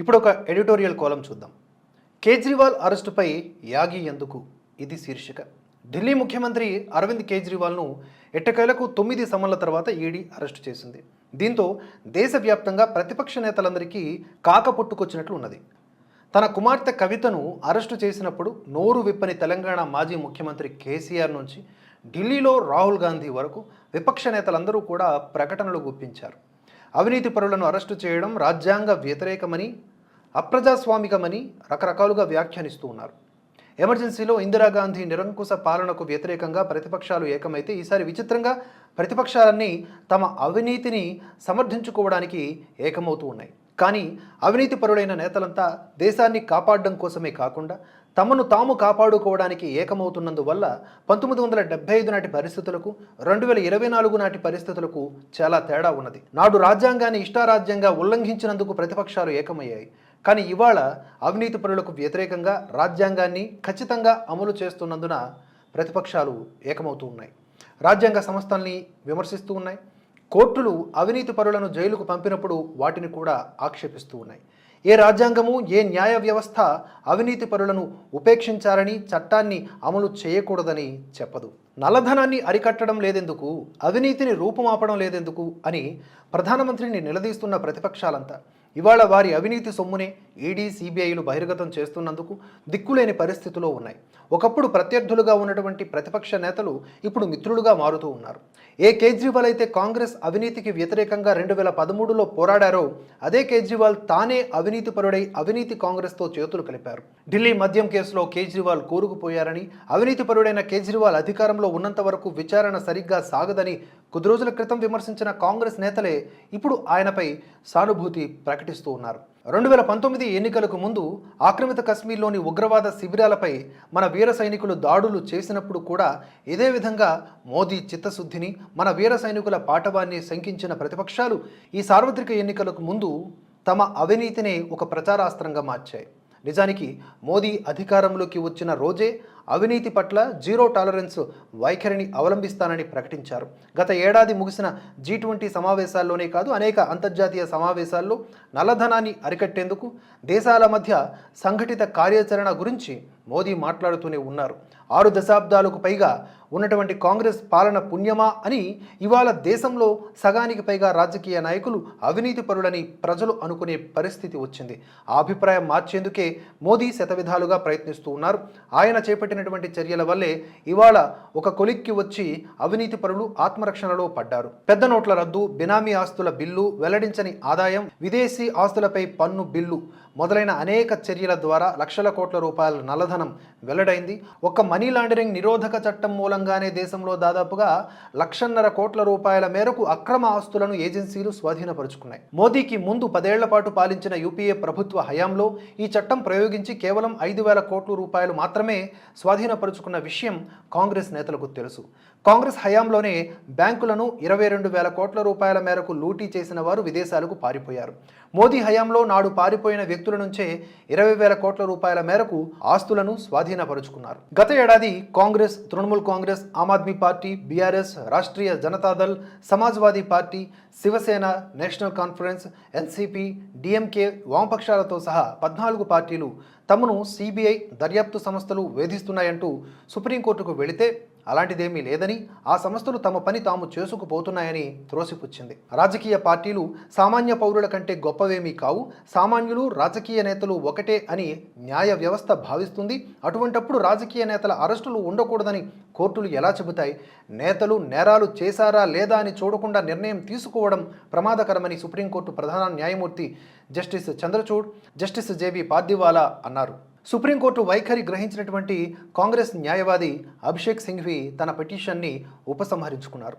ఇప్పుడు ఒక ఎడిటోరియల్ కోలం చూద్దాం. కేజ్రీవాల్ అరెస్టుపై యాగి ఎందుకు? ఇది శీర్షిక. ఢిల్లీ ముఖ్యమంత్రి అరవింద్ కేజ్రీవాల్ను ఎట్టకేలకు తొమ్మిది సమన్ల తర్వాత ఈడీ అరెస్టు చేసింది. దీంతో దేశవ్యాప్తంగా ప్రతిపక్ష నేతలందరికీ కాక పుట్టుకొచ్చినట్లు ఉన్నది. తన కుమార్తె కవితను అరెస్టు చేసినప్పుడు నోరు విప్పని తెలంగాణ మాజీ ముఖ్యమంత్రి కేసీఆర్ నుంచి ఢిల్లీలో రాహుల్ గాంధీ వరకు విపక్ష నేతలందరూ కూడా ప్రకటనలు గుప్పించారు. అవినీతి పరులను అరెస్టు చేయడం రాజ్యాంగ వ్యతిరేకమని అప్రజాస్వామికమని రకరకాలుగా వ్యాఖ్యానిస్తూ ఉన్నారు. ఎమర్జెన్సీలో ఇందిరాగాంధీ నిరంకుశ పాలనకు వ్యతిరేకంగా ప్రతిపక్షాలు ఏకమైతే ఈసారి విచిత్రంగా ప్రతిపక్షాలన్నీ తమ అవినీతిని సమర్థించుకోవడానికి ఏకమవుతూ ఉన్నాయి. కానీ అవినీతి పరుడైన నేతలంతా దేశాన్ని కాపాడడం కోసమే కాకుండా తమను తాము కాపాడుకోవడానికి ఏకమవుతున్నందువల్ల పంతొమ్మిది వందల డెబ్బై ఐదు నాటి పరిస్థితులకు రెండు వేల ఇరవై నాలుగు నాటి పరిస్థితులకు చాలా తేడా ఉన్నది. నాడు రాజ్యాంగాన్ని ఇష్టారాజ్యంగా ఉల్లంఘించినందుకు ప్రతిపక్షాలు ఏకమయ్యాయి. కానీ ఇవాళ అవినీతి పరులకు వ్యతిరేకంగా రాజ్యాంగాన్ని ఖచ్చితంగా అమలు చేస్తున్నందున ప్రతిపక్షాలు ఏకమవుతూ ఉన్నాయి. రాజ్యాంగ సంస్థల్ని విమర్శిస్తూ ఉన్నాయి. కోర్టులు అవినీతి పరులను జైలుకు పంపినప్పుడు వాటిని కూడా ఆక్షేపిస్తూ ఉన్నాయి. ఏ రాజ్యాంగము ఏ న్యాయ వ్యవస్థ అవినీతి పరులను ఉపేక్షించాలని చట్టాన్ని అమలు చేయకూడదని చెప్పదు. నల్లధనాన్ని అరికట్టడం లేదెందుకు? అవినీతిని రూపుమాపడం లేదెందుకు? అని ప్రధానమంత్రిని నిలదీస్తున్న ప్రతిపక్షాలంతా. ఇవాళ వారి అవినీతి సొమ్మునే ఈడీ సిబిఐలు బహిర్గతం చేస్తున్నందుకు దిక్కులేని పరిస్థితిలో ఉన్నాయి. ఒకప్పుడు ప్రత్యర్థులుగా ఉన్నటువంటి ప్రతిపక్ష నేతలు ఇప్పుడు మిత్రులుగా మారుతూ ఉన్నారు. ఏ కేజ్రీవాల్ అయితే కాంగ్రెస్ అవినీతికి వ్యతిరేకంగా రెండు వేల పదమూడులో పోరాడారో అదే కేజ్రీవాల్ తానే అవినీతి పరుడై అవినీతి కాంగ్రెస్తో చేతులు కలిపారు. ఢిల్లీ మద్యం కేసులో కేజ్రీవాల్ కూరుకుపోయారని అవినీతి పరుడైన కేజ్రీవాల్ అధికారంలో ఉన్నంత వరకు విచారణ సరిగ్గా సాగదని కొద్ది రోజుల క్రితం విమర్శించిన కాంగ్రెస్ నేతలే ఇప్పుడు ఆయనపై సానుభూతి ప్రకటిస్తూ ఉన్నారు. రెండు వేల పంతొమ్మిది ఎన్నికలకు ముందు ఆక్రమిత కశ్మీర్లోని ఉగ్రవాద శిబిరాలపై మన వీర సైనికులు దాడులు చేసినప్పుడు కూడా ఇదే విధంగా మోదీ చిత్తశుద్ధిని మన వీర సైనికుల పాఠవాన్ని శంకించిన ప్రతిపక్షాలు ఈ సార్వత్రిక ఎన్నికలకు ముందు తమ అవినీతినే ఒక ప్రచారాస్త్రంగా మార్చాయి. నిజానికి మోదీ అధికారంలోకి వచ్చిన రోజే అవినీతి పట్ల జీరో టాలరెన్స్ వైఖరిని అవలంబిస్తానని ప్రకటించారు. గత ఏడాది ముగిసిన జీ ట్వంటీ సమావేశాల్లోనే కాదు అనేక అంతర్జాతీయ సమావేశాల్లో నల్లధనాన్ని అరికట్టేందుకు దేశాల మధ్య సంఘటిత కార్యాచరణ గురించి మోదీ మాట్లాడుతూనే ఉన్నారు. ఆరు దశాబ్దాలకు పైగా ఉన్నటువంటి కాంగ్రెస్ పాలన పుణ్యమా అని ఇవాళ దేశంలో సగానికి పైగా రాజకీయ నాయకులు అవినీతిపరులని ప్రజలు అనుకునే పరిస్థితి వచ్చింది. ఆ అభిప్రాయం మార్చేందుకే మోదీ శతవిధాలుగా ప్రయత్నిస్తూ ఉన్నారు. ఆయన చేపట్టినటువంటి చర్యల వల్లే ఇవాళ ఒక కొలిక్కి వచ్చి అవినీతి పరులు ఆత్మరక్షణలో పడ్డారు. పెద్ద నోట్ల రద్దు బినామీ ఆస్తుల బిల్లు వెల్లడించని ఆదాయం విదేశీ ఆస్తులపై పన్ను బిల్లు మొదలైన అనేక చర్యల ద్వారా లక్షల కోట్ల రూపాయల నల్లధనం వెల్లడైంది. ఒక్క మనీ లాండరింగ్ నిరోధక చట్టం మూలంగానే దేశంలో దాదాపుగా లక్షన్నర కోట్ల రూపాయల మేరకు అక్రమ ఆస్తులను ఏజెన్సీలు స్వాధీనపరుచుకున్నాయి. మోదీకి ముందు పదేళ్ళ పాటు పాలించిన యూపీఏ ప్రభుత్వ హయాంలో ఈ చట్టం ప్రయోగించి కేవలం ఐదు వేల కోట్ల రూపాయలు మాత్రమే స్వాధీనపరుచుకున్న విషయం కాంగ్రెస్ నేతలకు తెలుసు. కాంగ్రెస్ హయాంలోనే బ్యాంకులను ఇరవై రెండు వేల కోట్ల రూపాయల మేరకు లూటీ చేసిన వారు విదేశాలకు పారిపోయారు. మోదీ హయాంలో నాడు పారిపోయిన వ్యక్తుల నుంచే ఇరవై వేల కోట్ల రూపాయల మేరకు ఆస్తులను స్వాధీనపరుచుకున్నారు. గత ఏడాది Congress Trinamool Congress Aam Aadmi party BRS Rashtriya Janata Dal Samajwadi party Shiv Sena national conference NCP DMK వామపక్షాలతో సహా పద్నాలుగు పార్టీలు తమను సిబిఐ దర్యాప్తు సంస్థలు వేధిస్తున్నాయంటూ సుప్రీంకోర్టుకు వెళితే అలాంటిదేమీ లేదని ఆ సంస్థలు తమ పని తాము చేసుకుపోతున్నాయని త్రోసిపుచ్చింది. రాజకీయ పార్టీలు సామాన్య పౌరుల కంటే గొప్పవేమీ కావు. సామాన్యులు రాజకీయ నేతలు ఒకటే అని న్యాయ వ్యవస్థ భావిస్తుంది. అటువంటప్పుడు రాజకీయ నేతల అరెస్టులు ఉండకూడదని కోర్టులు ఎలా చెబుతాయి? నేతలు నేరాలు చేశారా లేదా అని చూడకుండా నిర్ణయం తీసుకోవడం ప్రమాదకరమని సుప్రీంకోర్టు ప్రధాన న్యాయమూర్తి justice Chandrachud justice JB Pardiwala అన్నారు. సుప్రీంకోర్టు వైఖరి గ్రహించినటువంటి కాంగ్రెస్ న్యాయవాది అభిషేక్ సింఘ్వి తన పిటిషన్ని ఉపసంహరించుకున్నారు.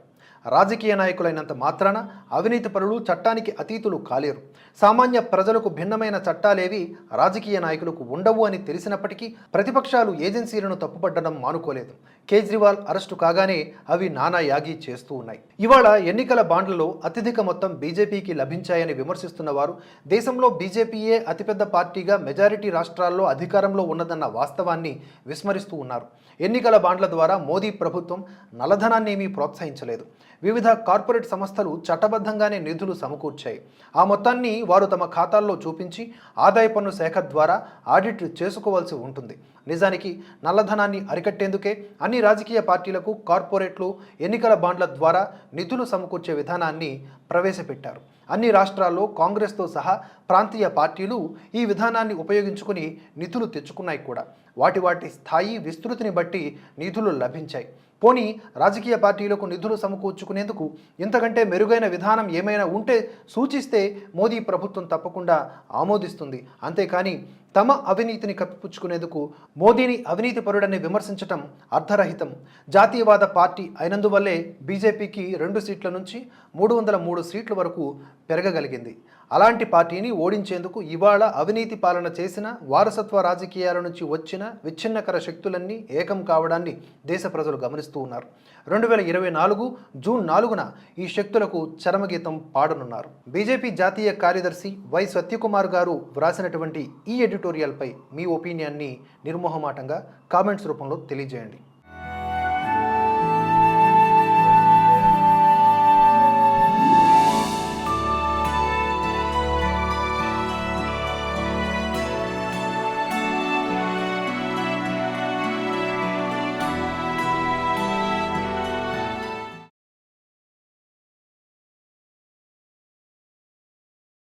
రాజకీయ నాయకులైనంత మాత్రాన అవినీతి పరులు చట్టానికి అతీతులు కాలేరు. సామాన్య ప్రజలకు భిన్నమైన చట్టాలేవి రాజకీయ నాయకులకు ఉండవు అని తెలిసినప్పటికీ ప్రతిపక్షాలు ఏజెన్సీలను తప్పుపట్టడం మానుకోలేదు. కేజ్రీవాల్ అరెస్టు కాగానే అవి నానా యాగి చేస్తూ ఉన్నాయి. ఇవాళ ఎన్నికల బాండ్లలో అత్యధిక మొత్తం బీజేపీకి లభించాయని విమర్శిస్తున్న వారు దేశంలో బీజేపీయే అతిపెద్ద పార్టీగా మెజారిటీ రాష్ట్రాల్లో అధికారంలో ఉన్నదన్న వాస్తవాన్ని విస్మరిస్తూ ఉన్నారు. ఎన్నికల బాండ్ల ద్వారా మోదీ ప్రభుత్వం నల్లధనాన్ని ఏమీ ప్రోత్సహించలేదు. వివిధ కార్పొరేట్ సంస్థలు చట్టబద్ధంగానే నిధులు సమకూర్చాయి. ఆ మొత్తాన్ని వారు తమ ఖాతాల్లో చూపించి ఆదాయ పన్ను శాఖ ద్వారా ఆడిట్ చేసుకోవాల్సి ఉంటుంది. నిజానికి నల్లధనాన్ని అరికట్టేందుకే అన్ని రాజకీయ పార్టీలకు కార్పొరేట్లు ఎన్నికల బాండ్ల ద్వారా నిధులు సమకూర్చే విధానాన్ని ప్రవేశపెట్టారు. అన్ని రాష్ట్రాల్లో కాంగ్రెస్తో సహా ప్రాంతీయ పార్టీలు ఈ విధానాన్ని ఉపయోగించుకుని నిధులు తెచ్చుకున్నాయి కూడా. వాటి వాటి స్థాయి విస్తృతిని బట్టి నిధులు లభించాయి. పోనీ రాజకీయ పార్టీలకు నిధులు సమకూర్చుకునేందుకు ఇంతకంటే మెరుగైన విధానం ఏమైనా ఉంటే సూచిస్తే మోదీ ప్రభుత్వం తప్పకుండా ఆమోదిస్తుంది. అంతేకాని తమ అవినీతిని కప్పిపుచ్చుకునేందుకు మోదీని అవినీతి పరుడని విమర్శించటం అర్ధరహితం జాతీయవాద పార్టీ అయినందువల్లే బీజేపీకి రెండు సీట్ల నుంచి మూడు వందల మూడు సీట్ల వరకు పెరగగలిగింది. అలాంటి పార్టీని ఓడించేందుకు ఇవాళ అవినీతి పాలన చేసిన వారసత్వ రాజకీయాల నుంచి వచ్చిన విచ్ఛిన్నకర శక్తులన్నీ ఏకం కావడాన్ని దేశ ప్రజలు గమనిస్తూ ఉన్నారు. రెండు వేల ఇరవై నాలుగు జూన్ నాలుగున ఈ శక్తులకు చరమగీతం పాడనున్నారు. బీజేపీ జాతీయ కార్యదర్శి వై సత్యకుమార్ గారు వ్రాసినటువంటి ఈ ఎడిటోరియల్పై మీ ఒపీనియన్ని నిర్మోహమాటంగా కామెంట్స్ రూపంలో తెలియజేయండి.